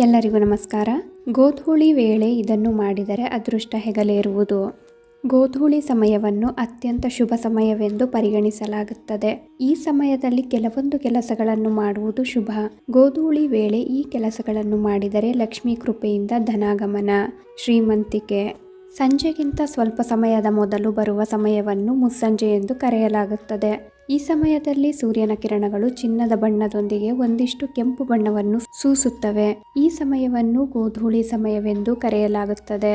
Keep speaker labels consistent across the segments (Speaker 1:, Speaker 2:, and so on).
Speaker 1: ಎಲ್ಲರಿಗೂ ನಮಸ್ಕಾರ. ಗೋಧೂಳಿ ವೇಳೆ ಇದನ್ನು ಮಾಡಿದರೆ ಅದೃಷ್ಟ ಹೆಗಲೇರುವುದು. ಗೋಧೂಳಿ ಸಮಯವನ್ನು ಅತ್ಯಂತ ಶುಭ ಸಮಯವೆಂದು ಪರಿಗಣಿಸಲಾಗುತ್ತದೆ. ಈ ಸಮಯದಲ್ಲಿ ಕೆಲವೊಂದು ಕೆಲಸಗಳನ್ನು ಮಾಡುವುದು ಶುಭ. ಗೋಧೂಳಿ ವೇಳೆ ಈ ಕೆಲಸಗಳನ್ನು ಮಾಡಿದರೆ ಲಕ್ಷ್ಮೀ ಕೃಪೆಯಿಂದ ಧನಾಗಮನ. ಶ್ರೀಮಂತಿಕೆ. ಸಂಜೆಗಿಂತ ಸ್ವಲ್ಪ ಸಮಯದ ಮೊದಲು ಬರುವ ಸಮಯವನ್ನು ಮುಸ್ಸಂಜೆ ಎಂದು ಕರೆಯಲಾಗುತ್ತದೆ. ಈ ಸಮಯದಲ್ಲಿ ಸೂರ್ಯನ ಕಿರಣಗಳು ಚಿನ್ನದ ಬಣ್ಣದೊಂದಿಗೆ ಒಂದಿಷ್ಟು ಕೆಂಪು ಬಣ್ಣವನ್ನು ಸೂಸುತ್ತವೆ. ಈ ಸಮಯವನ್ನು ಗೋಧೂಳಿ ಸಮಯವೆಂದು ಕರೆಯಲಾಗುತ್ತದೆ.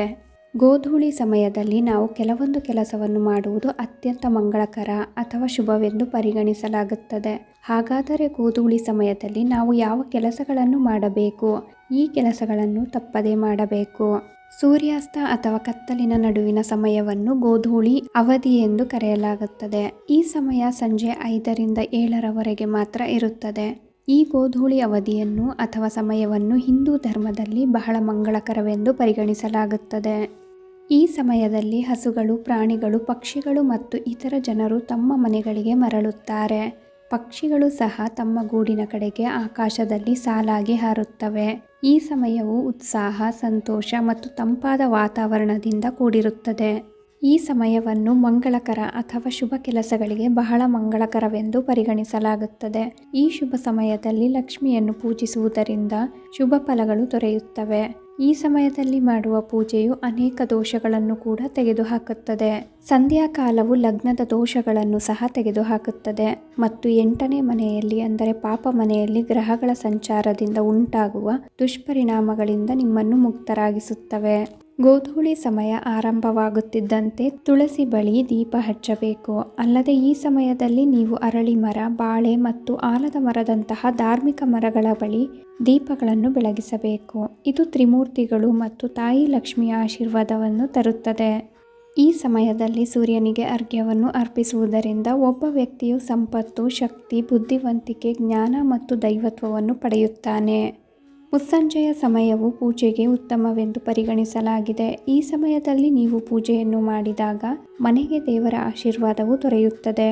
Speaker 1: ಗೋಧೂಳಿ ಸಮಯದಲ್ಲಿ ನಾವು ಕೆಲವೊಂದು ಕೆಲಸವನ್ನು ಮಾಡುವುದು ಅತ್ಯಂತ ಮಂಗಳಕರ ಅಥವಾ ಶುಭವೆಂದು ಪರಿಗಣಿಸಲಾಗುತ್ತದೆ. ಹಾಗಾದರೆ ಗೋಧೂಳಿ ಸಮಯದಲ್ಲಿ ನಾವು ಯಾವ ಕೆಲಸಗಳನ್ನು ಮಾಡಬೇಕು? ಈ ಕೆಲಸಗಳನ್ನು ತಪ್ಪದೇ ಮಾಡಬೇಕು. ಸೂರ್ಯಾಸ್ತ ಅಥವಾ ಕತ್ತಲಿನ ನಡುವಿನ ಸಮಯವನ್ನು ಗೋಧೂಳಿ ಅವಧಿ ಎಂದು ಕರೆಯಲಾಗುತ್ತದೆ. ಈ ಸಮಯ ಸಂಜೆ ಐದರಿಂದ ಏಳರವರೆಗೆ ಮಾತ್ರ ಇರುತ್ತದೆ. ಈ ಗೋಧೂಳಿ ಅವಧಿಯನ್ನು ಅಥವಾ ಸಮಯವನ್ನು ಹಿಂದೂ ಧರ್ಮದಲ್ಲಿ ಬಹಳ ಮಂಗಳಕರವೆಂದು ಪರಿಗಣಿಸಲಾಗುತ್ತದೆ. ಈ ಸಮಯದಲ್ಲಿ ಹಸುಗಳು, ಪ್ರಾಣಿಗಳು, ಪಕ್ಷಿಗಳು ಮತ್ತು ಇತರ ಜನರು ತಮ್ಮ ಮನೆಗಳಿಗೆ ಮರಳುತ್ತಾರೆ. ಪಕ್ಷಿಗಳು ಸಹ ತಮ್ಮ ಗೂಡಿನ ಕಡೆಗೆ ಆಕಾಶದಲ್ಲಿ ಸಾಲಾಗಿ ಹಾರುತ್ತವೆ. ಈ ಸಮಯವು ಉತ್ಸಾಹ, ಸಂತೋಷ ಮತ್ತು ತಂಪಾದ ವಾತಾವರಣದಿಂದ ಕೂಡಿರುತ್ತದೆ. ಈ ಸಮಯವನ್ನು ಮಂಗಳಕರ ಅಥವಾ ಶುಭ ಕೆಲಸಗಳಿಗೆ ಬಹಳ ಮಂಗಳಕರವೆಂದು ಪರಿಗಣಿಸಲಾಗುತ್ತದೆ. ಈ ಶುಭ ಸಮಯದಲ್ಲಿ ಲಕ್ಷ್ಮಿಯನ್ನು ಪೂಜಿಸುವುದರಿಂದ ಶುಭ ಫಲಗಳು ದೊರೆಯುತ್ತವೆ. ಈ ಸಮಯದಲ್ಲಿ ಮಾಡುವ ಪೂಜೆಯು ಅನೇಕ ದೋಷಗಳನ್ನು ಕೂಡ ತೆಗೆದುಹಾಕುತ್ತದೆ. ಸಂಧ್ಯಾಕಾಲವು ಲಗ್ನದ ದೋಷಗಳನ್ನು ಸಹ ತೆಗೆದುಹಾಕುತ್ತದೆ. ಮತ್ತು ಎಂಟನೇ ಮನೆಯಲ್ಲಿ ಅಂದರೆ ಪಾಪ ಮನೆಯಲ್ಲಿ ಗ್ರಹಗಳ ಸಂಚಾರದಿಂದ ಉಂಟಾಗುವ ದುಷ್ಪರಿಣಾಮಗಳಿಂದ ನಿಮ್ಮನ್ನು ಮುಕ್ತರಾಗಿಸುತ್ತವೆ. ಗೋಧೂಳಿ ಸಮಯ ಆರಂಭವಾಗುತ್ತಿದ್ದಂತೆ ತುಳಸಿ ಬಳಿ ದೀಪ ಹಚ್ಚಬೇಕು. ಅಲ್ಲದೆ ಈ ಸಮಯದಲ್ಲಿ ನೀವು ಅರಳಿ ಮರ, ಬಾಳೆ ಮತ್ತು ಆಲದ ಮರದಂತಹ ಧಾರ್ಮಿಕ ಮರಗಳ ಬಳಿ ದೀಪಗಳನ್ನು ಬೆಳಗಿಸಬೇಕು. ಇದು ತ್ರಿಮೂರ್ತಿಗಳು ಮತ್ತು ತಾಯಿ ಲಕ್ಷ್ಮಿಯ ಆಶೀರ್ವಾದವನ್ನು ತರುತ್ತದೆ. ಈ ಸಮಯದಲ್ಲಿ ಸೂರ್ಯನಿಗೆ ಅರ್ಘ್ಯವನ್ನು ಅರ್ಪಿಸುವುದರಿಂದ ಒಬ್ಬ ವ್ಯಕ್ತಿಯು ಸಂಪತ್ತು, ಶಕ್ತಿ, ಬುದ್ಧಿವಂತಿಕೆ, ಜ್ಞಾನ ಮತ್ತು ದೈವತ್ವವನ್ನು ಪಡೆಯುತ್ತಾನೆ. ಮುಸ್ಸಂಜೆಯ ಸಮಯವು ಪೂಜೆಗೆ ಉತ್ತಮವೆಂದು ಪರಿಗಣಿಸಲಾಗಿದೆ. ಈ ಸಮಯದಲ್ಲಿ ನೀವು ಪೂಜೆಯನ್ನು ಮಾಡಿದಾಗ ಮನೆಗೆ ದೇವರ ಆಶೀರ್ವಾದವು ದೊರೆಯುತ್ತದೆ.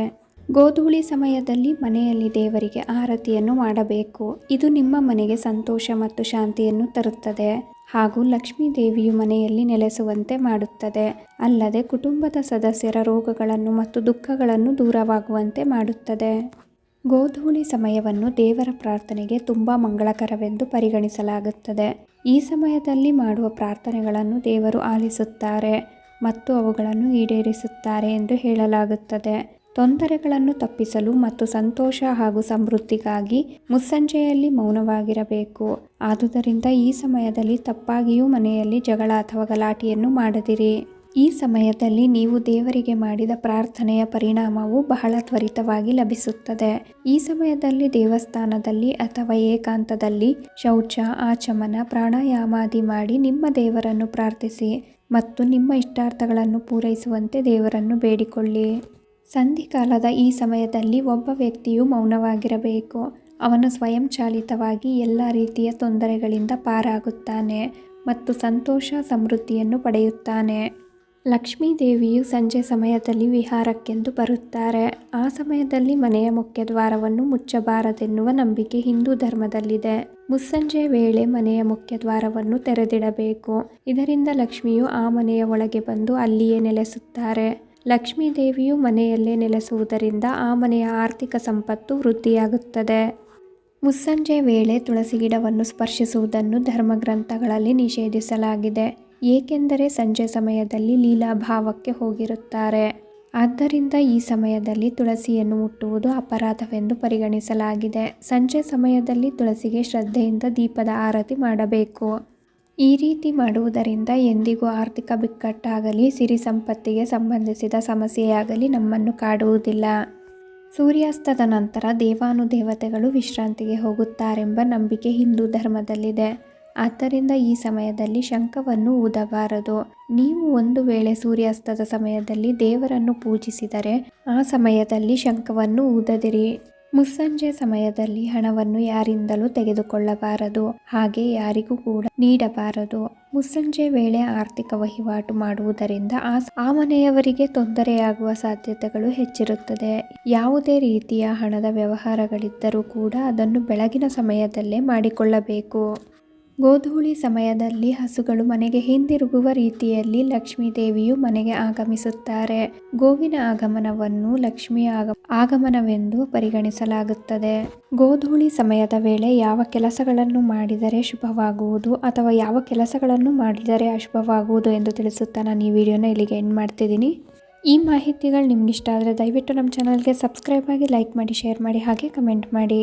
Speaker 1: ಗೋಧೂಳಿ ಸಮಯದಲ್ಲಿ ಮನೆಯಲ್ಲಿ ದೇವರಿಗೆ ಆರತಿಯನ್ನು ಮಾಡಬೇಕು. ಇದು ನಿಮ್ಮ ಮನೆಗೆ ಸಂತೋಷ ಮತ್ತು ಶಾಂತಿಯನ್ನು ತರುತ್ತದೆ ಹಾಗೂ ಲಕ್ಷ್ಮೀ ದೇವಿಯು ಮನೆಯಲ್ಲಿ ನೆಲೆಸುವಂತೆ ಮಾಡುತ್ತದೆ. ಅಲ್ಲದೆ ಕುಟುಂಬದ ಸದಸ್ಯರ ರೋಗಗಳನ್ನು ಮತ್ತು ದುಃಖಗಳನ್ನು ದೂರವಾಗುವಂತೆ ಮಾಡುತ್ತದೆ. ಗೋಧೂಳಿ ಸಮಯವನ್ನು ದೇವರ ಪ್ರಾರ್ಥನೆಗೆ ತುಂಬ ಮಂಗಳಕರವೆಂದು ಪರಿಗಣಿಸಲಾಗುತ್ತದೆ. ಈ ಸಮಯದಲ್ಲಿ ಮಾಡುವ ಪ್ರಾರ್ಥನೆಗಳನ್ನು ದೇವರು ಆಲಿಸುತ್ತಾರೆ ಮತ್ತು ಅವುಗಳನ್ನು ಈಡೇರಿಸುತ್ತಾರೆ ಎಂದು ಹೇಳಲಾಗುತ್ತದೆ. ತೊಂದರೆಗಳನ್ನು ತಪ್ಪಿಸಲು ಮತ್ತು ಸಂತೋಷ ಹಾಗೂ ಸಮೃದ್ಧಿಗಾಗಿ ಮುಸ್ಸಂಜೆಯಲ್ಲಿ ಮೌನವಾಗಿರಬೇಕು. ಆದುದರಿಂದ ಈ ಸಮಯದಲ್ಲಿ ತಪ್ಪಾಗಿಯೂ ಮನೆಯಲ್ಲಿ ಜಗಳ ಅಥವಾ ಗಲಾಟೆಯನ್ನು ಮಾಡದಿರಿ. ಈ ಸಮಯದಲ್ಲಿ ನೀವು ದೇವರಿಗೆ ಮಾಡಿದ ಪ್ರಾರ್ಥನೆಯ ಪರಿಣಾಮವು ಬಹಳ ತ್ವರಿತವಾಗಿ ಲಭಿಸುತ್ತದೆ. ಈ ಸಮಯದಲ್ಲಿ ದೇವಸ್ಥಾನದಲ್ಲಿ ಅಥವಾ ಏಕಾಂತದಲ್ಲಿ ಶೌಚ, ಆಚಮನ, ಪ್ರಾಣಾಯಾಮಾದಿ ಮಾಡಿ ನಿಮ್ಮ ದೇವರನ್ನು ಪ್ರಾರ್ಥಿಸಿ ಮತ್ತು ನಿಮ್ಮ ಇಷ್ಟಾರ್ಥಗಳನ್ನು ಪೂರೈಸುವಂತೆ ದೇವರನ್ನು ಬೇಡಿಕೊಳ್ಳಿ. ಸಂಧಿಕಾಲದ ಈ ಸಮಯದಲ್ಲಿ ಒಬ್ಬ ವ್ಯಕ್ತಿಯು ಮೌನವಾಗಿರಬೇಕು. ಅವನು ಸ್ವಯಂಚಾಲಿತವಾಗಿ ಎಲ್ಲ ರೀತಿಯ ತೊಂದರೆಗಳಿಂದ ಪಾರಾಗುತ್ತಾನೆ ಮತ್ತು ಸಂತೋಷ, ಸಮೃದ್ಧಿಯನ್ನು ಪಡೆಯುತ್ತಾನೆ. ಲಕ್ಷ್ಮೀ ದೇವಿಯು ಸಂಜೆ ಸಮಯದಲ್ಲಿ ವಿಹಾರಕ್ಕೆಂದು ಬರುತ್ತಾರೆ. ಆ ಸಮಯದಲ್ಲಿ ಮನೆಯ ಮುಖ್ಯ ದ್ವಾರವನ್ನು ಮುಚ್ಚಬಾರದೆನ್ನುವ ನಂಬಿಕೆ ಹಿಂದೂ ಧರ್ಮದಲ್ಲಿದೆ. ಮುಸ್ಸಂಜೆ ವೇಳೆ ಮನೆಯ ಮುಖ್ಯ ದ್ವಾರವನ್ನು ತೆರೆದಿಡಬೇಕು. ಇದರಿಂದ ಲಕ್ಷ್ಮಿಯು ಆ ಮನೆಯ ಒಳಗೆ ಬಂದು ಅಲ್ಲಿಯೇ ನೆಲೆಸುತ್ತಾರೆ. ಲಕ್ಷ್ಮೀದೇವಿಯು ಮನೆಯಲ್ಲೇ ನೆಲೆಸುವುದರಿಂದ ಆ ಮನೆಯ ಆರ್ಥಿಕ ಸಂಪತ್ತು ವೃದ್ಧಿಯಾಗುತ್ತದೆ. ಮುಸ್ಸಂಜೆ ವೇಳೆ ತುಳಸಿ ಗಿಡವನ್ನು ಸ್ಪರ್ಶಿಸುವುದನ್ನು ಧರ್ಮಗ್ರಂಥಗಳಲ್ಲಿ ನಿಷೇಧಿಸಲಾಗಿದೆ. ಏಕೆಂದರೆ ಸಂಜೆ ಸಮಯದಲ್ಲಿ ಲೀಲಾಭಾವಕ್ಕೆ ಹೋಗಿರುತ್ತಾರೆ. ಆದ್ದರಿಂದ ಈ ಸಮಯದಲ್ಲಿ ತುಳಸಿಯನ್ನು ಮುಟ್ಟುವುದು ಅಪರಾಧವೆಂದು ಪರಿಗಣಿಸಲಾಗಿದೆ. ಸಂಜೆ ಸಮಯದಲ್ಲಿ ತುಳಸಿಗೆ ಶ್ರದ್ಧೆಯಿಂದ ದೀಪದ ಆರತಿ ಮಾಡಬೇಕು. ಈ ರೀತಿ ಮಾಡುವುದರಿಂದ ಎಂದಿಗೂ ಆರ್ಥಿಕ ಬಿಕ್ಕಟ್ಟಾಗಲಿ, ಸಿರಿ ಸಂಪತ್ತಿಗೆ ಸಂಬಂಧಿಸಿದ ಸಮಸ್ಯೆಯಾಗಲಿ ನಮ್ಮನ್ನು ಕಾಡುವುದಿಲ್ಲ. ಸೂರ್ಯಾಸ್ತದ ನಂತರ ದೇವಾನುದೇವತೆಗಳು ವಿಶ್ರಾಂತಿಗೆ ಹೋಗುತ್ತಾರೆಂಬ ನಂಬಿಕೆ ಹಿಂದೂ ಧರ್ಮದಲ್ಲಿದೆ. ಆದ್ದರಿಂದ ಈ ಸಮಯದಲ್ಲಿ ಶಂಖವನ್ನು ಊದಬಾರದು. ನೀವು ಒಂದು ವೇಳೆ ಸೂರ್ಯಾಸ್ತದ ಸಮಯದಲ್ಲಿ ದೇವರನ್ನು ಪೂಜಿಸಿದರೆ, ಆ ಸಮಯದಲ್ಲಿ ಶಂಖವನ್ನು ಊದದಿರಿ. ಮುಸ್ಸಂಜೆ ಸಮಯದಲ್ಲಿ ಹಣವನ್ನು ಯಾರಿಂದಲೂ ತೆಗೆದುಕೊಳ್ಳಬಾರದು. ಹಾಗೆ ಯಾರಿಗೂ ಕೂಡ ನೀಡಬಾರದು. ಮುಸ್ಸಂಜೆ ವೇಳೆ ಆರ್ಥಿಕ ವಹಿವಾಟು ಮಾಡುವುದರಿಂದ ಆ ಮನೆಯವರಿಗೆ ತೊಂದರೆಯಾಗುವ ಸಾಧ್ಯತೆಗಳು ಹೆಚ್ಚಿರುತ್ತದೆ. ಯಾವುದೇ ರೀತಿಯ ಹಣದ ವ್ಯವಹಾರಗಳಿದ್ದರೂ ಕೂಡ ಅದನ್ನು ಬೆಳಗಿನ ಸಮಯದಲ್ಲೇ ಮಾಡಿಕೊಳ್ಳಬೇಕು. ಗೋಧೂಳಿ ಸಮಯದಲ್ಲಿ ಹಸುಗಳು ಮನೆಗೆ ಹಿಂದಿರುಗುವ ರೀತಿಯಲ್ಲಿ ಲಕ್ಷ್ಮೀ ದೇವಿಯು ಮನೆಗೆ ಆಗಮಿಸುತ್ತಾರೆ. ಗೋವಿನ ಆಗಮನವನ್ನು ಲಕ್ಷ್ಮಿಯ ಆಗಮನವೆಂದು ಪರಿಗಣಿಸಲಾಗುತ್ತದೆ. ಗೋಧೂಳಿ ಸಮಯದ ವೇಳೆ ಯಾವ ಕೆಲಸಗಳನ್ನು ಮಾಡಿದರೆ ಶುಭವಾಗುವುದು ಅಥವಾ ಯಾವ ಕೆಲಸಗಳನ್ನು ಮಾಡಿದರೆ ಅಶುಭವಾಗುವುದು ಎಂದು ತಿಳಿಸುತ್ತಾ ನಾನು ಈ ವಿಡಿಯೋನ ಇಲ್ಲಿಗೆ ಎಂಡ್ ಮಾಡ್ತಿದ್ದೀನಿ. ಈ ಮಾಹಿತಿಗಳು ನಿಮ್ಗೆ ಇಷ್ಟ ಆದರೆ ದಯವಿಟ್ಟು ನಮ್ಮ ಚಾನಲ್ಗೆ ಸಬ್ಸ್ಕ್ರೈಬ್ ಆಗಿ ಲೈಕ್ ಮಾಡಿ ಶೇರ್ ಮಾಡಿ ಹಾಗೆ ಕಮೆಂಟ್ ಮಾಡಿ.